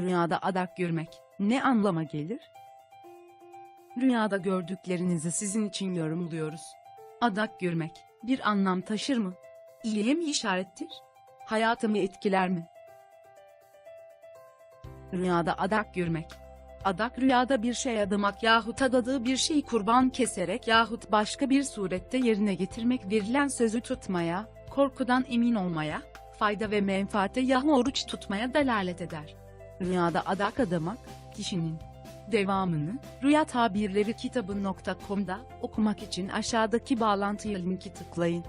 Rüyada adak görmek ne anlama gelir? Rüyada gördüklerinizi sizin için yorumluyoruz. Adak görmek bir anlam taşır mı? İyiye mi işarettir? Hayatımı etkiler mi? Rüyada adak görmek. Adak rüyada bir şey adamak yahut adadığı bir şeyi kurban keserek yahut başka bir surette yerine getirmek verilen sözü tutmaya, korkudan emin olmaya, fayda ve menfaate yahut oruç tutmaya delalet eder. Rüyada adak adamak, kişinin devamını Rüya Tabirleri kitabı.com'da okumak için aşağıdaki bağlantıya linki tıklayın.